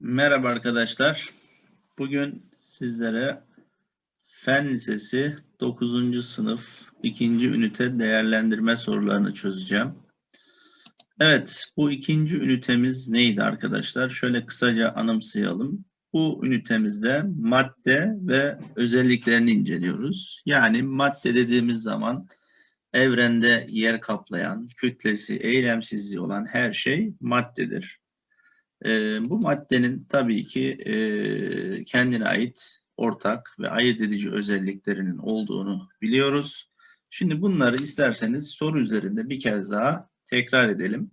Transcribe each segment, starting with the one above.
Merhaba arkadaşlar. Bugün sizlere Fen Lisesi 9. sınıf 2. ünite değerlendirme sorularını çözeceğim. Evet, bu ikinci ünitemiz neydi arkadaşlar? Şöyle kısaca anımsayalım. Bu ünitemizde madde ve özelliklerini inceliyoruz. Yani madde dediğimiz zaman evrende yer kaplayan, kütlesi, eylemsizliği olan her şey maddedir. E, bu maddenin tabii ki e, kendine ait ortak ve ayırt edici özelliklerinin olduğunu biliyoruz. Şimdi bunları isterseniz soru üzerinde bir kez daha tekrar edelim.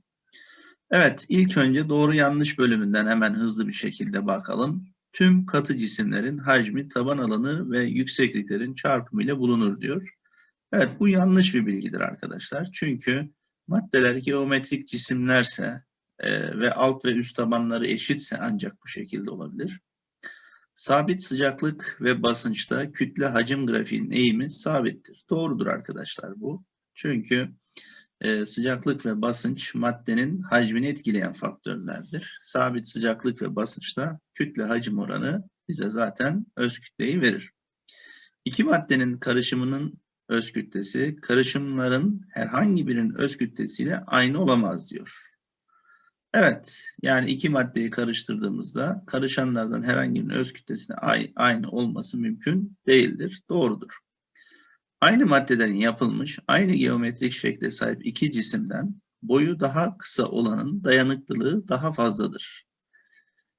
Evet, ilk önce doğru yanlış bölümünden hemen hızlı bir şekilde bakalım. Tüm katı cisimlerin hacmi, taban alanı ve yüksekliklerin çarpımı ile bulunur diyor. Evet, bu yanlış bir bilgidir arkadaşlar. Çünkü maddeler geometrik cisimlerse e, ve alt ve üst tabanları eşitse ancak bu şekilde olabilir. Sabit sıcaklık ve basınçta kütle hacim grafiğinin eğimi sabittir. Doğrudur arkadaşlar bu. Çünkü e, sıcaklık ve basınç maddenin hacmini etkileyen faktörlerdir. Sabit sıcaklık ve basınçta kütle hacim oranı bize zaten öz kütleyi verir. İki maddenin karışımının öz kütlesi karışımların herhangi birinin öz kütlesiyle aynı olamaz diyor. Evet, yani iki maddeyi karıştırdığımızda karışanlardan herhangi birinin öz kütlesine aynı olması mümkün değildir. Doğrudur. Aynı maddeden yapılmış, aynı geometrik şekle sahip iki cisimden boyu daha kısa olanın dayanıklılığı daha fazladır.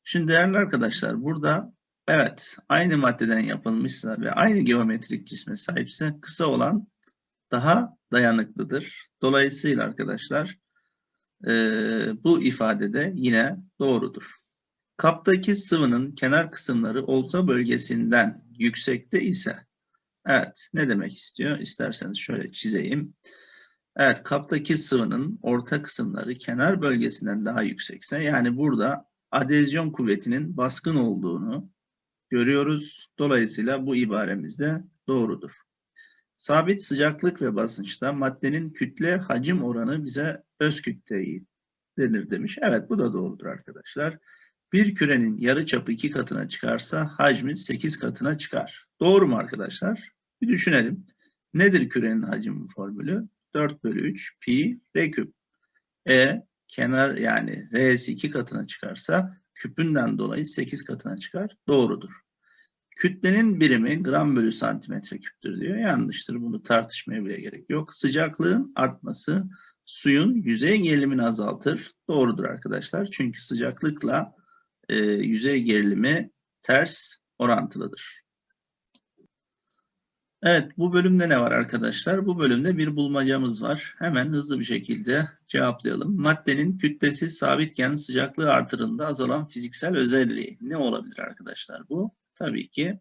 Şimdi değerli arkadaşlar burada evet aynı maddeden yapılmışsa ve aynı geometrik cisme sahipse kısa olan daha dayanıklıdır. Dolayısıyla arkadaşlar e, bu ifadede yine doğrudur. Kaptaki sıvının kenar kısımları olta bölgesinden yüksekte ise evet ne demek istiyor? İsterseniz şöyle çizeyim. Evet kaptaki sıvının orta kısımları kenar bölgesinden daha yüksekse yani burada adezyon kuvvetinin baskın olduğunu görüyoruz. Dolayısıyla bu ibaremiz de doğrudur. Sabit sıcaklık ve basınçta maddenin kütle hacim oranı bize öz kütleyi denir demiş. Evet bu da doğrudur arkadaşlar. Bir kürenin yarı çapı iki katına çıkarsa hacmi sekiz katına çıkar. Doğru mu arkadaşlar? Bir düşünelim. Nedir kürenin hacim formülü? 4 bölü 3 pi r küp. E kenar yani r'si iki katına çıkarsa küpünden dolayı 8 katına çıkar. Doğrudur. Kütlenin birimi gram bölü santimetre küptür diyor. Yanlıştır. Bunu tartışmaya bile gerek yok. Sıcaklığın artması suyun yüzey gerilimini azaltır. Doğrudur arkadaşlar. Çünkü sıcaklıkla e, yüzey gerilimi ters orantılıdır. Evet bu bölümde ne var arkadaşlar? Bu bölümde bir bulmacamız var. Hemen hızlı bir şekilde cevaplayalım. Maddenin kütlesi sabitken sıcaklığı artırında azalan fiziksel özelliği ne olabilir arkadaşlar bu? Tabii ki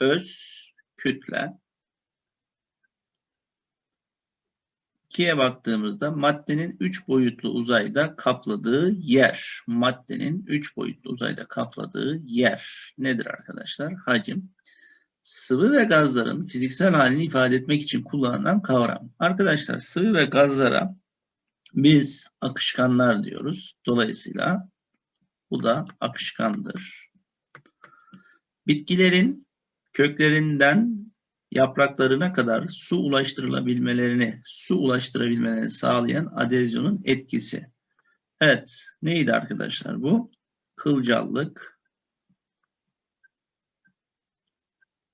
öz kütle. 2'ye baktığımızda maddenin 3 boyutlu uzayda kapladığı yer. Maddenin 3 boyutlu uzayda kapladığı yer nedir arkadaşlar? Hacim. Sıvı ve gazların fiziksel halini ifade etmek için kullanılan kavram. Arkadaşlar sıvı ve gazlara biz akışkanlar diyoruz. Dolayısıyla bu da akışkandır. Bitkilerin köklerinden yapraklarına kadar su ulaştırılabilmelerini, su ulaştırabilmelerini sağlayan adezyonun etkisi. Evet, neydi arkadaşlar bu? Kılcallık.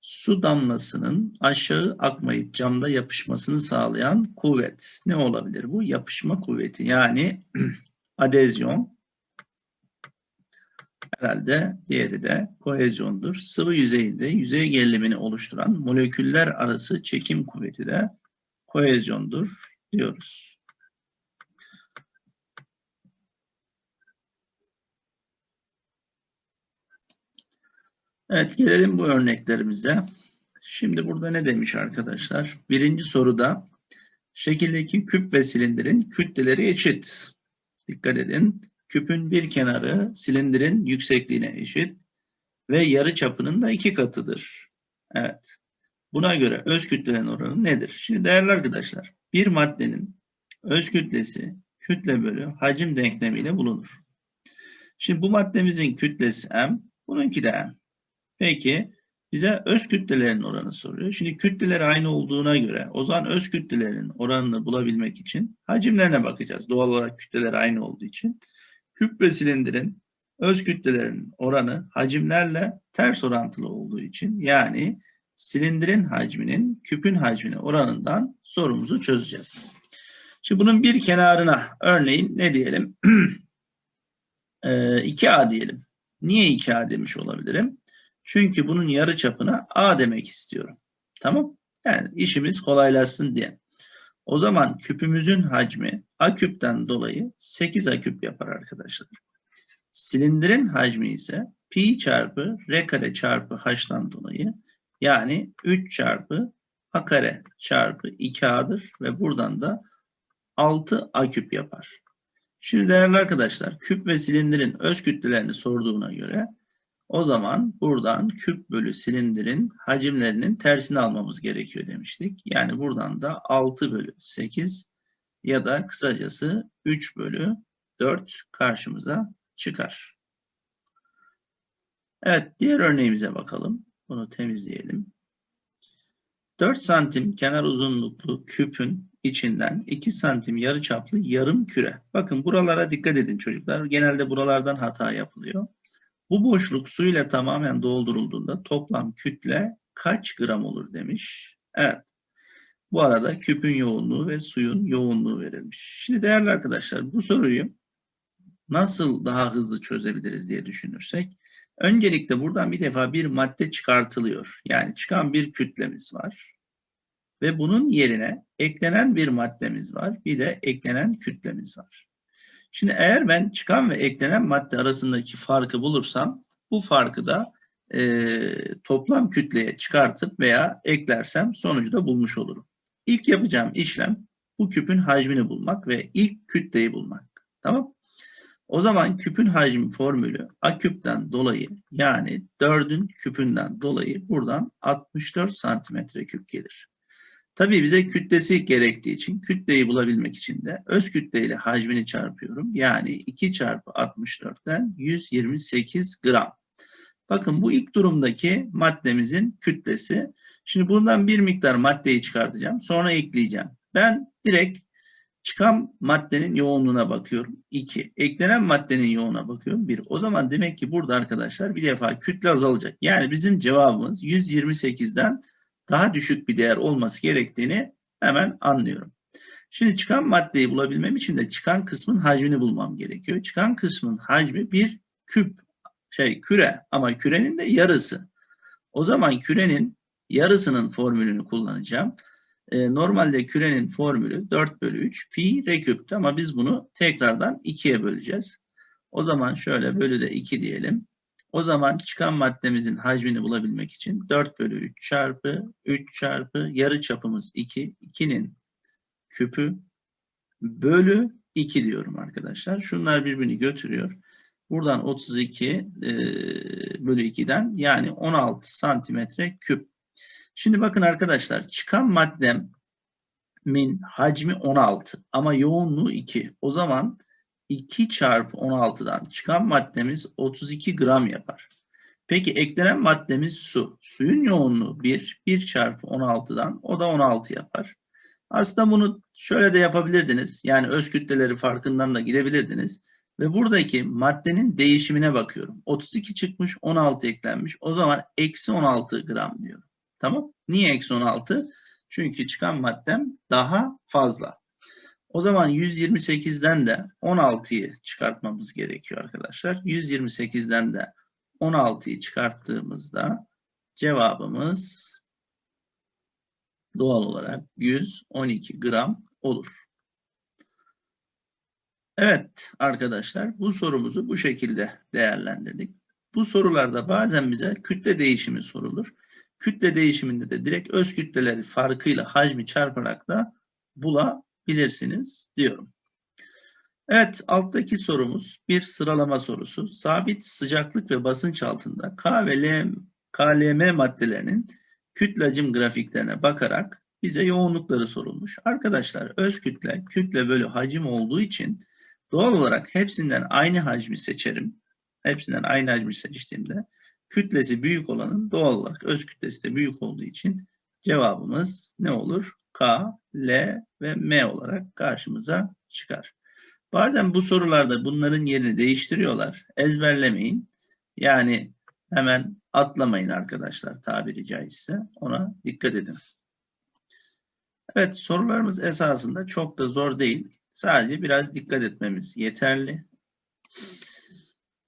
Su damlasının aşağı akmayıp camda yapışmasını sağlayan kuvvet. Ne olabilir bu? Yapışma kuvveti. Yani adezyon. Herhalde diğeri de kohezyondur. Sıvı yüzeyinde yüzey gerilimini oluşturan moleküller arası çekim kuvveti de kohezyondur diyoruz. Evet gelelim bu örneklerimize. Şimdi burada ne demiş arkadaşlar? Birinci soruda şekildeki küp ve silindirin kütleleri eşit. Dikkat edin küpün bir kenarı silindirin yüksekliğine eşit ve yarı çapının da iki katıdır. Evet. Buna göre öz kütlenin oranı nedir? Şimdi değerli arkadaşlar, bir maddenin öz kütlesi kütle bölü hacim denklemiyle bulunur. Şimdi bu maddemizin kütlesi M, bununki de M. Peki bize öz kütlelerin oranı soruyor. Şimdi kütleleri aynı olduğuna göre o zaman öz kütlelerin oranını bulabilmek için hacimlerine bakacağız. Doğal olarak kütleler aynı olduğu için. Küp ve silindirin öz kütlelerinin oranı hacimlerle ters orantılı olduğu için yani silindirin hacminin küpün hacmine oranından sorumuzu çözeceğiz. Şimdi bunun bir kenarına örneğin ne diyelim? e, 2A diyelim. Niye 2A demiş olabilirim? Çünkü bunun yarı çapına A demek istiyorum. Tamam? Yani işimiz kolaylaşsın diye. O zaman küpümüzün hacmi A küpten dolayı 8 A küp yapar arkadaşlar. Silindirin hacmi ise pi çarpı r kare çarpı h'tan dolayı yani 3 çarpı a kare çarpı 2a'dır ve buradan da 6 a küp yapar. Şimdi değerli arkadaşlar küp ve silindirin öz kütlelerini sorduğuna göre o zaman buradan küp bölü silindirin hacimlerinin tersini almamız gerekiyor demiştik. Yani buradan da 6 bölü 8 ya da kısacası 3 bölü 4 karşımıza çıkar. Evet diğer örneğimize bakalım. Bunu temizleyelim. 4 santim kenar uzunluklu küpün içinden 2 santim yarı çaplı yarım küre. Bakın buralara dikkat edin çocuklar. Genelde buralardan hata yapılıyor. Bu boşluk suyla tamamen doldurulduğunda toplam kütle kaç gram olur demiş. Evet. Bu arada küpün yoğunluğu ve suyun yoğunluğu verilmiş. Şimdi değerli arkadaşlar bu soruyu nasıl daha hızlı çözebiliriz diye düşünürsek öncelikle buradan bir defa bir madde çıkartılıyor. Yani çıkan bir kütlemiz var. Ve bunun yerine eklenen bir maddemiz var. Bir de eklenen kütlemiz var. Şimdi eğer ben çıkan ve eklenen madde arasındaki farkı bulursam bu farkı da e, toplam kütleye çıkartıp veya eklersem sonucu da bulmuş olurum. İlk yapacağım işlem bu küpün hacmini bulmak ve ilk kütleyi bulmak. Tamam O zaman küpün hacmi formülü A küpten dolayı yani 4'ün küpünden dolayı buradan 64 santimetre küp gelir. Tabii bize kütlesi gerektiği için kütleyi bulabilmek için de öz kütleyle hacmini çarpıyorum. Yani 2 çarpı 64'ten 128 gram. Bakın bu ilk durumdaki maddemizin kütlesi. Şimdi bundan bir miktar maddeyi çıkartacağım. Sonra ekleyeceğim. Ben direkt çıkan maddenin yoğunluğuna bakıyorum. 2. Eklenen maddenin yoğunluğuna bakıyorum. 1. O zaman demek ki burada arkadaşlar bir defa kütle azalacak. Yani bizim cevabımız 128'den daha düşük bir değer olması gerektiğini hemen anlıyorum. Şimdi çıkan maddeyi bulabilmem için de çıkan kısmın hacmini bulmam gerekiyor. Çıkan kısmın hacmi bir küp şey küre ama kürenin de yarısı. O zaman kürenin yarısının formülünü kullanacağım. Ee, normalde kürenin formülü 4 bölü 3 pi r küptü ama biz bunu tekrardan 2'ye böleceğiz. O zaman şöyle bölü de 2 diyelim. O zaman çıkan maddemizin hacmini bulabilmek için 4 bölü 3 çarpı 3 çarpı yarı çapımız 2. 2'nin küpü bölü 2 diyorum arkadaşlar. Şunlar birbirini götürüyor. Buradan 32 e, bölü 2'den yani 16 santimetre küp. Şimdi bakın arkadaşlar çıkan maddemin hacmi 16 ama yoğunluğu 2. O zaman 2 çarpı 16'dan çıkan maddemiz 32 gram yapar. Peki eklenen maddemiz su. Suyun yoğunluğu 1. 1 çarpı 16'dan o da 16 yapar. Aslında bunu şöyle de yapabilirdiniz. Yani öz kütleleri farkından da gidebilirdiniz. Ve buradaki maddenin değişimine bakıyorum. 32 çıkmış 16 eklenmiş. O zaman eksi 16 gram diyorum. Tamam. Niye eksi 16? Çünkü çıkan maddem daha fazla. O zaman 128'den de 16'yı çıkartmamız gerekiyor arkadaşlar. 128'den de 16'yı çıkarttığımızda cevabımız doğal olarak 112 gram olur. Evet arkadaşlar bu sorumuzu bu şekilde değerlendirdik. Bu sorularda bazen bize kütle değişimi sorulur. Kütle değişiminde de direkt öz kütleleri farkıyla hacmi çarparak da bulabilirsiniz diyorum. Evet alttaki sorumuz bir sıralama sorusu. Sabit sıcaklık ve basınç altında K ve KLM maddelerinin kütle hacim grafiklerine bakarak bize yoğunlukları sorulmuş. Arkadaşlar öz kütle kütle bölü hacim olduğu için Doğal olarak hepsinden aynı hacmi seçerim. Hepsinden aynı hacmi seçtiğimde kütlesi büyük olanın doğal olarak öz kütlesi de büyük olduğu için cevabımız ne olur? K, L ve M olarak karşımıza çıkar. Bazen bu sorularda bunların yerini değiştiriyorlar. Ezberlemeyin. Yani hemen atlamayın arkadaşlar tabiri caizse. Ona dikkat edin. Evet sorularımız esasında çok da zor değil. Sadece biraz dikkat etmemiz yeterli.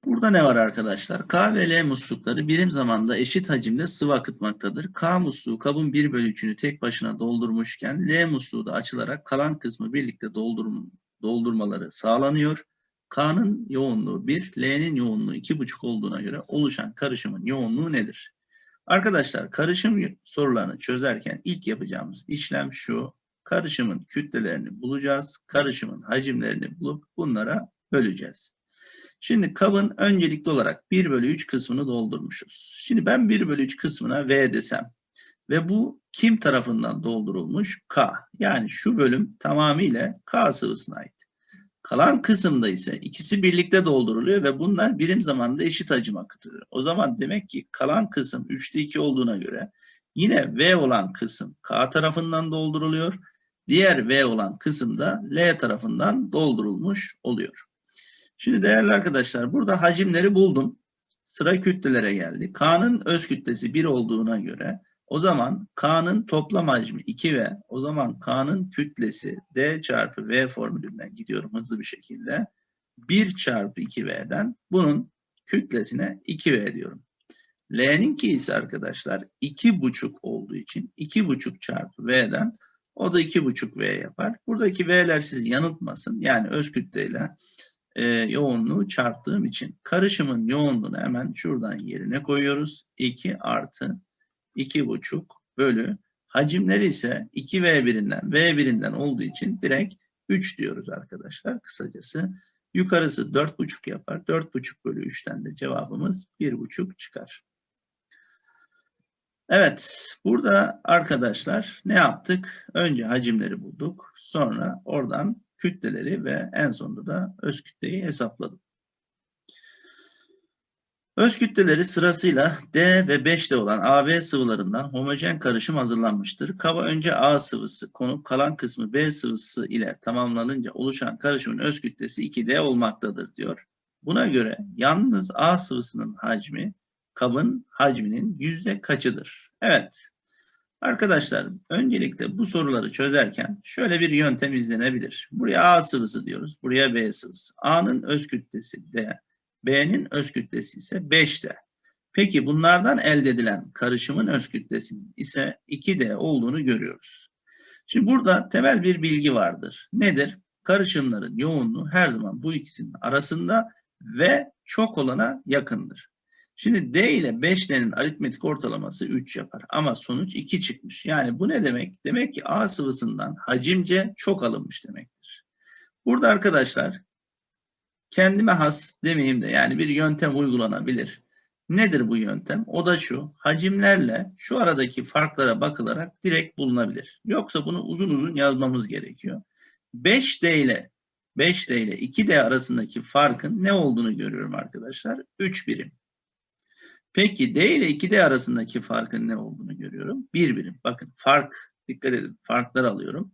Burada ne var arkadaşlar? K ve L muslukları birim zamanda eşit hacimde sıvı akıtmaktadır. K musluğu kabın 1 bölü 3'ünü tek başına doldurmuşken L musluğu da açılarak kalan kısmı birlikte doldurum, doldurmaları sağlanıyor. K'nın yoğunluğu 1, L'nin yoğunluğu 2,5 olduğuna göre oluşan karışımın yoğunluğu nedir? Arkadaşlar karışım sorularını çözerken ilk yapacağımız işlem şu. Karışımın kütlelerini bulacağız. Karışımın hacimlerini bulup bunlara böleceğiz. Şimdi kabın öncelikli olarak 1 bölü 3 kısmını doldurmuşuz. Şimdi ben 1 bölü 3 kısmına V desem ve bu kim tarafından doldurulmuş? K. Yani şu bölüm tamamıyla K sıvısına ait. Kalan kısımda ise ikisi birlikte dolduruluyor ve bunlar birim zamanda eşit hacim akıtılıyor. O zaman demek ki kalan kısım 3'te 2 olduğuna göre yine V olan kısım K tarafından dolduruluyor. Diğer V olan kısım da L tarafından doldurulmuş oluyor. Şimdi değerli arkadaşlar burada hacimleri buldum. Sıra kütlelere geldi. K'nın öz kütlesi 1 olduğuna göre o zaman K'nın toplam hacmi 2V. O zaman K'nın kütlesi D çarpı V formülünden gidiyorum hızlı bir şekilde. 1 çarpı 2V'den bunun kütlesine 2V diyorum. L'ninki ise arkadaşlar 2,5 olduğu için 2,5 çarpı V'den o da 2,5V yapar. Buradaki V'ler sizi yanıltmasın. Yani öz kütleyle e, yoğunluğu çarptığım için karışımın yoğunluğunu hemen şuradan yerine koyuyoruz. 2 artı 2,5 bölü hacimleri ise 2V1'inden V1'inden olduğu için direkt 3 diyoruz arkadaşlar kısacası. Yukarısı 4,5 yapar. 4,5 bölü 3'ten de cevabımız 1,5 çıkar. Evet, burada arkadaşlar ne yaptık? Önce hacimleri bulduk. Sonra oradan kütleleri ve en sonunda da öz kütleyi hesapladım. Öz kütleleri sırasıyla D ve 5D olan AB sıvılarından homojen karışım hazırlanmıştır. Kaba önce A sıvısı konup kalan kısmı B sıvısı ile tamamlanınca oluşan karışımın öz kütlesi 2D olmaktadır diyor. Buna göre yalnız A sıvısının hacmi kabın hacminin yüzde kaçıdır? Evet. Arkadaşlar öncelikle bu soruları çözerken şöyle bir yöntem izlenebilir. Buraya A sıvısı diyoruz. Buraya B sıvısı. A'nın öz kütlesi D. B'nin öz kütlesi ise 5D. Peki bunlardan elde edilen karışımın öz kütlesinin ise 2D olduğunu görüyoruz. Şimdi burada temel bir bilgi vardır. Nedir? Karışımların yoğunluğu her zaman bu ikisinin arasında ve çok olana yakındır. Şimdi D ile 5D'nin aritmetik ortalaması 3 yapar ama sonuç 2 çıkmış. Yani bu ne demek? Demek ki A sıvısından hacimce çok alınmış demektir. Burada arkadaşlar kendime has demeyeyim de yani bir yöntem uygulanabilir. Nedir bu yöntem? O da şu. Hacimlerle şu aradaki farklara bakılarak direkt bulunabilir. Yoksa bunu uzun uzun yazmamız gerekiyor. 5D ile 5D ile 2D arasındaki farkın ne olduğunu görüyorum arkadaşlar. 3 birim. Peki D ile 2D arasındaki farkın ne olduğunu görüyorum. 1 birim. Bakın fark dikkat edin. Farklar alıyorum.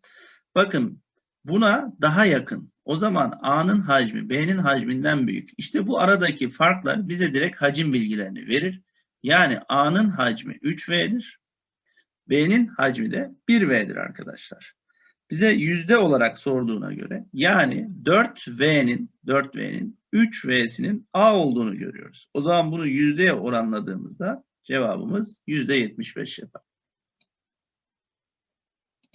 Bakın buna daha yakın. O zaman A'nın hacmi B'nin hacminden büyük. İşte bu aradaki farklar bize direkt hacim bilgilerini verir. Yani A'nın hacmi 3V'dir. B'nin hacmi de 1V'dir arkadaşlar. Bize yüzde olarak sorduğuna göre yani 4V'nin 4V'nin 3V'sinin A olduğunu görüyoruz. O zaman bunu yüzdeye oranladığımızda cevabımız yüzde 75 yapar.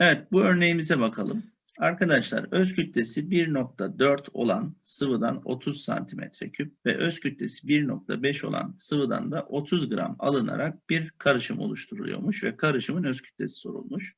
Evet bu örneğimize bakalım. Arkadaşlar öz kütlesi 1.4 olan sıvıdan 30 santimetre küp ve öz kütlesi 1.5 olan sıvıdan da 30 gram alınarak bir karışım oluşturuluyormuş ve karışımın öz kütlesi sorulmuş.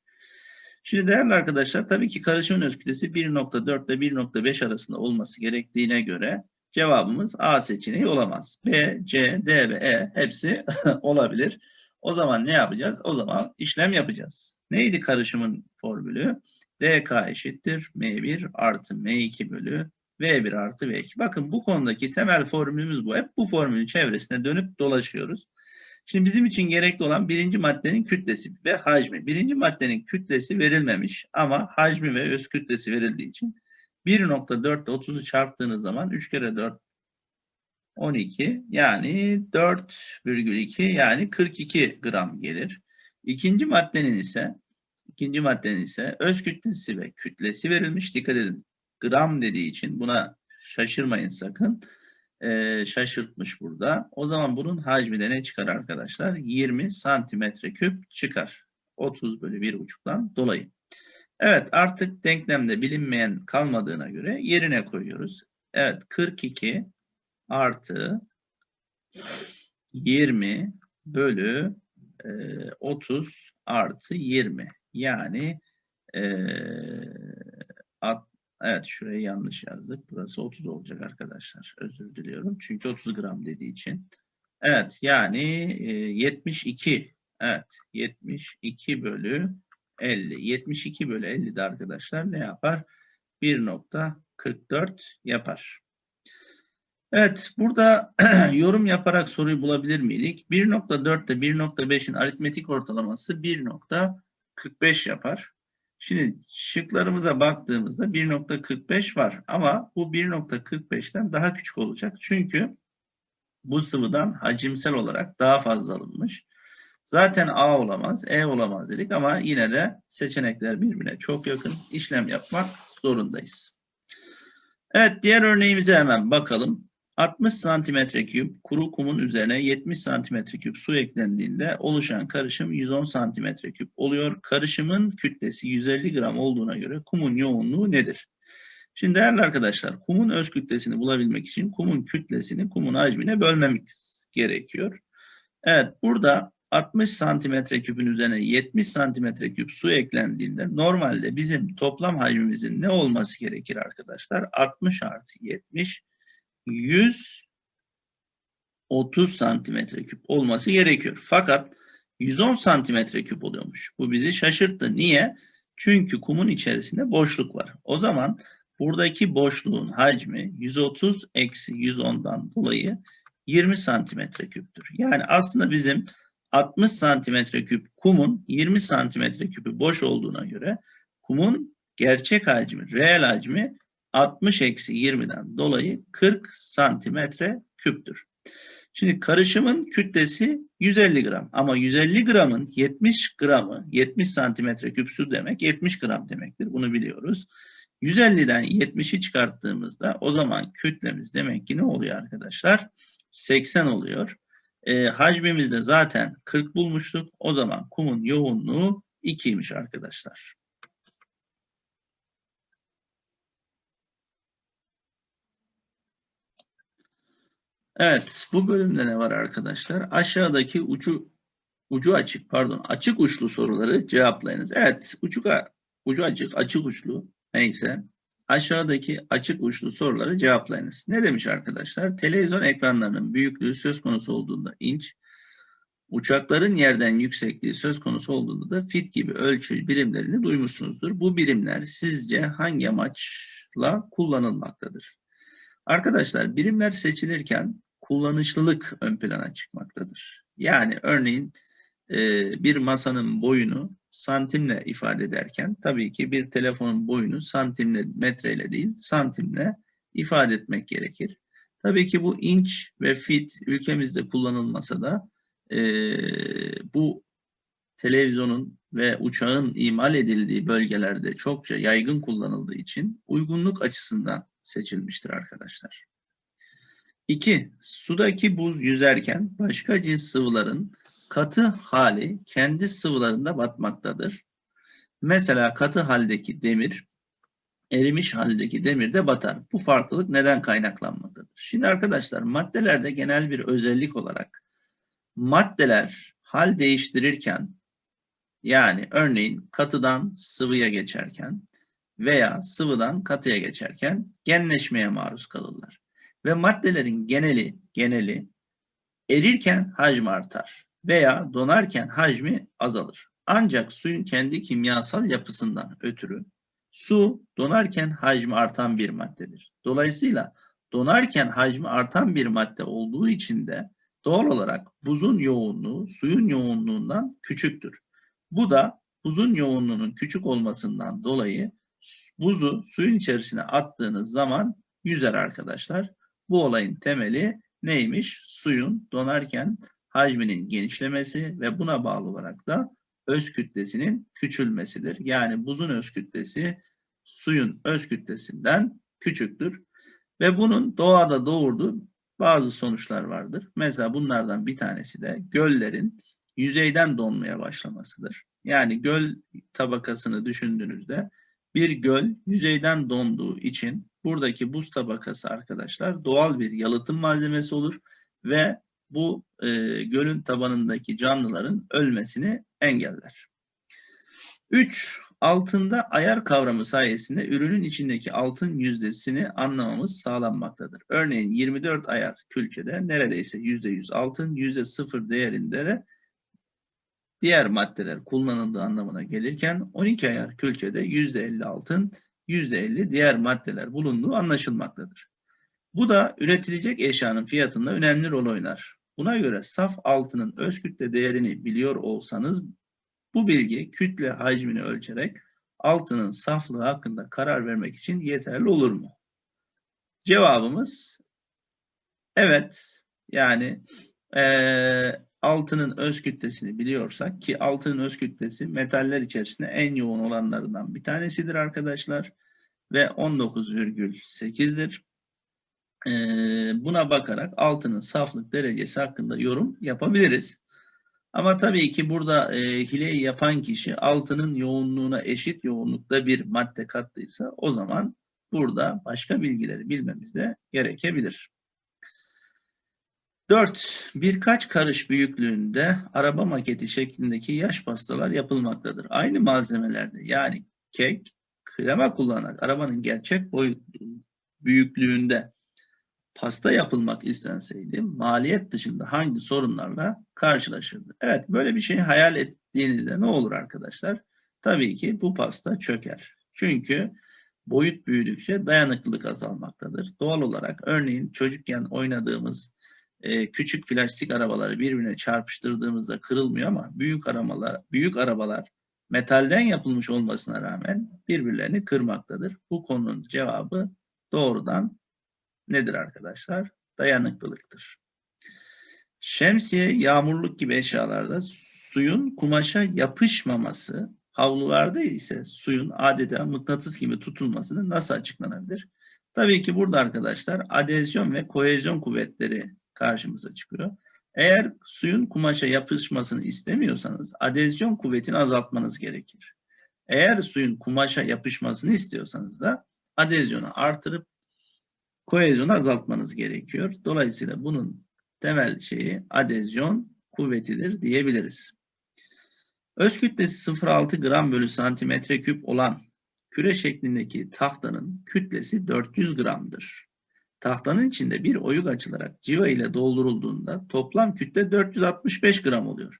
Şimdi değerli arkadaşlar tabii ki karışımın öz kütlesi 1.4 ile 1.5 arasında olması gerektiğine göre cevabımız A seçeneği olamaz. B, C, D ve E hepsi olabilir. O zaman ne yapacağız? O zaman işlem yapacağız. Neydi karışımın formülü? dk eşittir m1 artı m2 bölü V1 artı V2. Bakın bu konudaki temel formülümüz bu. Hep bu formülün çevresinde dönüp dolaşıyoruz. Şimdi bizim için gerekli olan birinci maddenin kütlesi ve hacmi. Birinci maddenin kütlesi verilmemiş ama hacmi ve öz kütlesi verildiği için 1.4 ile 30'u çarptığınız zaman 3 kere 4 12 yani 4,2 yani 42 gram gelir. İkinci maddenin ise ikinci maddenin ise öz kütlesi ve kütlesi verilmiş. Dikkat edin. Gram dediği için buna şaşırmayın sakın. Ee, şaşırtmış burada. O zaman bunun hacmi de ne çıkar arkadaşlar? 20 santimetre küp çıkar. 30 bölü 1,5'dan dolayı. Evet artık denklemde bilinmeyen kalmadığına göre yerine koyuyoruz. Evet 42 artı 20 bölü e, 30 artı 20. Yani e, at, evet şurayı yanlış yazdık. Burası 30 olacak arkadaşlar. Özür diliyorum. Çünkü 30 gram dediği için. Evet yani e, 72. Evet 72 bölü 50. 72 bölü 50 de arkadaşlar ne yapar? 1.44 yapar. Evet, burada yorum yaparak soruyu bulabilir miydik? 1.4 ile 1.5'in aritmetik ortalaması 1.45 yapar. Şimdi şıklarımıza baktığımızda 1.45 var ama bu 1.45'ten daha küçük olacak. Çünkü bu sıvıdan hacimsel olarak daha fazla alınmış. Zaten A olamaz, E olamaz dedik ama yine de seçenekler birbirine çok yakın. işlem yapmak zorundayız. Evet, diğer örneğimize hemen bakalım. 60 santimetre küp kuru kumun üzerine 70 santimetre küp su eklendiğinde oluşan karışım 110 santimetre küp oluyor. Karışımın kütlesi 150 gram olduğuna göre kumun yoğunluğu nedir? Şimdi değerli arkadaşlar kumun öz kütlesini bulabilmek için kumun kütlesini kumun hacmine bölmemiz gerekiyor. Evet burada 60 santimetre küpün üzerine 70 santimetre küp su eklendiğinde normalde bizim toplam hacmimizin ne olması gerekir arkadaşlar? 60 artı 70 130 santimetre küp olması gerekiyor. Fakat 110 santimetre küp oluyormuş. Bu bizi şaşırttı. Niye? Çünkü kumun içerisinde boşluk var. O zaman buradaki boşluğun hacmi 130 eksi 110'dan dolayı 20 santimetre küptür. Yani aslında bizim 60 santimetre küp kumun 20 santimetre küpü boş olduğuna göre kumun gerçek hacmi, reel hacmi 60 eksi 20'den dolayı 40 santimetre küptür. Şimdi karışımın kütlesi 150 gram ama 150 gramın 70 gramı 70 santimetre küp su demek 70 gram demektir. Bunu biliyoruz. 150'den 70'i çıkarttığımızda o zaman kütlemiz demek ki ne oluyor arkadaşlar? 80 oluyor. E, hacmimizde zaten 40 bulmuştuk. O zaman kumun yoğunluğu 2'ymiş arkadaşlar. Evet, bu bölümde ne var arkadaşlar? Aşağıdaki ucu ucu açık, pardon, açık uçlu soruları cevaplayınız. Evet, ucu ucu açık, açık uçlu neyse. Aşağıdaki açık uçlu soruları cevaplayınız. Ne demiş arkadaşlar? Televizyon ekranlarının büyüklüğü söz konusu olduğunda inç, uçakların yerden yüksekliği söz konusu olduğunda da fit gibi ölçü birimlerini duymuşsunuzdur. Bu birimler sizce hangi amaçla kullanılmaktadır? Arkadaşlar birimler seçilirken kullanışlılık ön plana çıkmaktadır. Yani örneğin bir masanın boyunu santimle ifade ederken tabii ki bir telefonun boyunu santimle, metreyle değil santimle ifade etmek gerekir. Tabii ki bu inç ve fit ülkemizde kullanılmasa da e, bu televizyonun ve uçağın imal edildiği bölgelerde çokça yaygın kullanıldığı için uygunluk açısından seçilmiştir arkadaşlar. 2. Sudaki buz yüzerken başka cins sıvıların katı hali kendi sıvılarında batmaktadır. Mesela katı haldeki demir erimiş haldeki demir de batar. Bu farklılık neden kaynaklanmaktadır? Şimdi arkadaşlar maddelerde genel bir özellik olarak maddeler hal değiştirirken yani örneğin katıdan sıvıya geçerken veya sıvıdan katıya geçerken genleşmeye maruz kalırlar. Ve maddelerin geneli geneli erirken hacmi artar veya donarken hacmi azalır. Ancak suyun kendi kimyasal yapısından ötürü Su donarken hacmi artan bir maddedir. Dolayısıyla donarken hacmi artan bir madde olduğu için de doğal olarak buzun yoğunluğu suyun yoğunluğundan küçüktür. Bu da buzun yoğunluğunun küçük olmasından dolayı buzu suyun içerisine attığınız zaman yüzer arkadaşlar. Bu olayın temeli neymiş? Suyun donarken hacminin genişlemesi ve buna bağlı olarak da öz kütlesinin küçülmesidir. Yani buzun öz kütlesi suyun öz kütlesinden küçüktür. Ve bunun doğada doğurduğu bazı sonuçlar vardır. Mesela bunlardan bir tanesi de göllerin yüzeyden donmaya başlamasıdır. Yani göl tabakasını düşündüğünüzde bir göl yüzeyden donduğu için buradaki buz tabakası arkadaşlar doğal bir yalıtım malzemesi olur ve bu e, gölün tabanındaki canlıların ölmesini engeller. 3. Altında ayar kavramı sayesinde ürünün içindeki altın yüzdesini anlamamız sağlanmaktadır. Örneğin 24 ayar külçede neredeyse %100 altın, %0 değerinde de diğer maddeler kullanıldığı anlamına gelirken 12 ayar külçede %50 altın, %50 diğer maddeler bulunduğu anlaşılmaktadır. Bu da üretilecek eşyanın fiyatında önemli rol oynar. Buna göre saf altının öz kütle değerini biliyor olsanız bu bilgi kütle hacmini ölçerek altının saflığı hakkında karar vermek için yeterli olur mu? Cevabımız evet. Yani ee, altının öz kütlesini biliyorsak ki altının öz kütlesi metaller içerisinde en yoğun olanlarından bir tanesidir arkadaşlar ve 19,8'dir. Ee, buna bakarak altının saflık derecesi hakkında yorum yapabiliriz. Ama tabii ki burada e, hileyi yapan kişi altının yoğunluğuna eşit yoğunlukta bir madde kattıysa o zaman burada başka bilgileri bilmemiz de gerekebilir. 4. Birkaç karış büyüklüğünde araba maketi şeklindeki yaş pastalar yapılmaktadır. Aynı malzemelerde yani kek, krema kullanarak arabanın gerçek boy büyüklüğünde pasta yapılmak istenseydi maliyet dışında hangi sorunlarla karşılaşırdı? Evet böyle bir şey hayal ettiğinizde ne olur arkadaşlar? Tabii ki bu pasta çöker. Çünkü boyut büyüdükçe dayanıklılık azalmaktadır. Doğal olarak örneğin çocukken oynadığımız e, küçük plastik arabaları birbirine çarpıştırdığımızda kırılmıyor ama büyük arabalar büyük arabalar metalden yapılmış olmasına rağmen birbirlerini kırmaktadır. Bu konunun cevabı doğrudan nedir arkadaşlar? Dayanıklılıktır. Şemsiye, yağmurluk gibi eşyalarda suyun kumaşa yapışmaması, havlularda ise suyun adeta mıknatıs gibi tutulmasını nasıl açıklanabilir? Tabii ki burada arkadaşlar adezyon ve kohezyon kuvvetleri karşımıza çıkıyor. Eğer suyun kumaşa yapışmasını istemiyorsanız adezyon kuvvetini azaltmanız gerekir. Eğer suyun kumaşa yapışmasını istiyorsanız da adezyonu artırıp koezyonu azaltmanız gerekiyor. Dolayısıyla bunun temel şeyi adezyon kuvvetidir diyebiliriz. Öz kütlesi 0.6 gram bölü santimetre küp olan küre şeklindeki tahtanın kütlesi 400 gramdır. Tahtanın içinde bir oyuk açılarak civa ile doldurulduğunda toplam kütle 465 gram oluyor.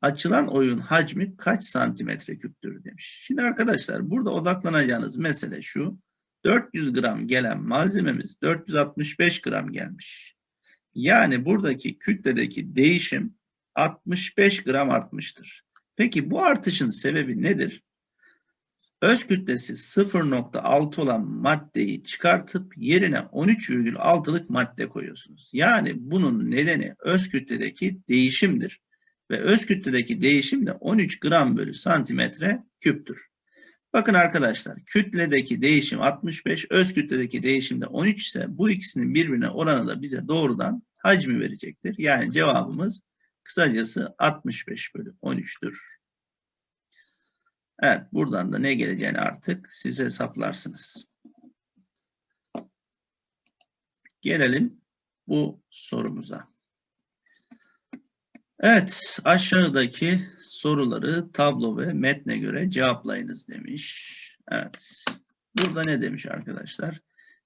Açılan oyun hacmi kaç santimetre küptür demiş. Şimdi arkadaşlar burada odaklanacağınız mesele şu. 400 gram gelen malzememiz 465 gram gelmiş. Yani buradaki kütledeki değişim 65 gram artmıştır. Peki bu artışın sebebi nedir? Öz kütlesi 0.6 olan maddeyi çıkartıp yerine 13,6'lık madde koyuyorsunuz. Yani bunun nedeni öz kütledeki değişimdir. Ve öz kütledeki değişim de 13 gram bölü santimetre küptür. Bakın arkadaşlar kütledeki değişim 65, öz kütledeki değişim de 13 ise bu ikisinin birbirine oranı da bize doğrudan hacmi verecektir. Yani cevabımız kısacası 65 bölü 13'tür. Evet buradan da ne geleceğini artık siz hesaplarsınız. Gelelim bu sorumuza. Evet, aşağıdaki soruları tablo ve metne göre cevaplayınız demiş. Evet, burada ne demiş arkadaşlar?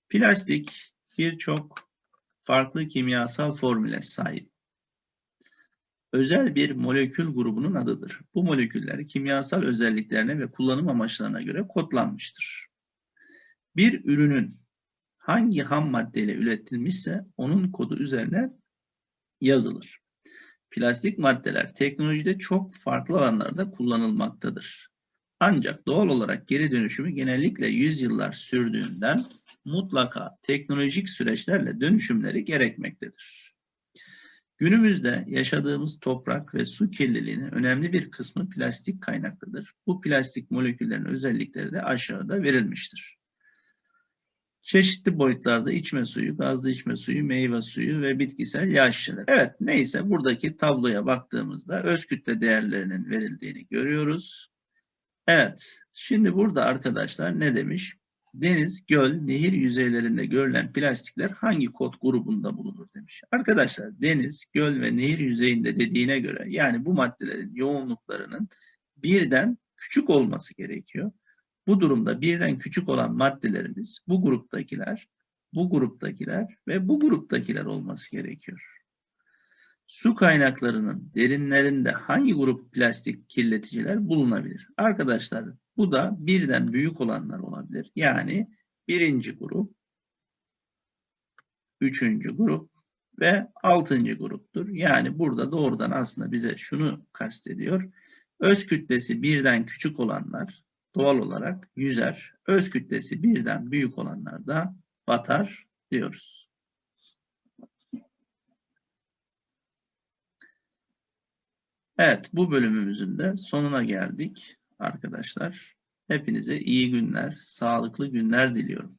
Plastik birçok farklı kimyasal formüle sahip. özel bir molekül grubunun adıdır. Bu moleküller kimyasal özelliklerine ve kullanım amaçlarına göre kodlanmıştır. Bir ürünün hangi ham maddeyle üretilmişse onun kodu üzerine yazılır. Plastik maddeler teknolojide çok farklı alanlarda kullanılmaktadır. Ancak doğal olarak geri dönüşümü genellikle yüzyıllar sürdüğünden mutlaka teknolojik süreçlerle dönüşümleri gerekmektedir. Günümüzde yaşadığımız toprak ve su kirliliğinin önemli bir kısmı plastik kaynaklıdır. Bu plastik moleküllerin özellikleri de aşağıda verilmiştir. Çeşitli boyutlarda içme suyu, gazlı içme suyu, meyve suyu ve bitkisel yağ şişeleri. Evet neyse buradaki tabloya baktığımızda öz kütle değerlerinin verildiğini görüyoruz. Evet şimdi burada arkadaşlar ne demiş? Deniz, göl, nehir yüzeylerinde görülen plastikler hangi kod grubunda bulunur demiş. Arkadaşlar deniz, göl ve nehir yüzeyinde dediğine göre yani bu maddelerin yoğunluklarının birden küçük olması gerekiyor. Bu durumda birden küçük olan maddelerimiz bu gruptakiler, bu gruptakiler ve bu gruptakiler olması gerekiyor. Su kaynaklarının derinlerinde hangi grup plastik kirleticiler bulunabilir? Arkadaşlar bu da birden büyük olanlar olabilir. Yani birinci grup, üçüncü grup ve altıncı gruptur. Yani burada doğrudan aslında bize şunu kastediyor. Öz kütlesi birden küçük olanlar doğal olarak yüzer. Öz kütlesi birden büyük olanlar da batar diyoruz. Evet, bu bölümümüzün de sonuna geldik arkadaşlar. Hepinize iyi günler, sağlıklı günler diliyorum.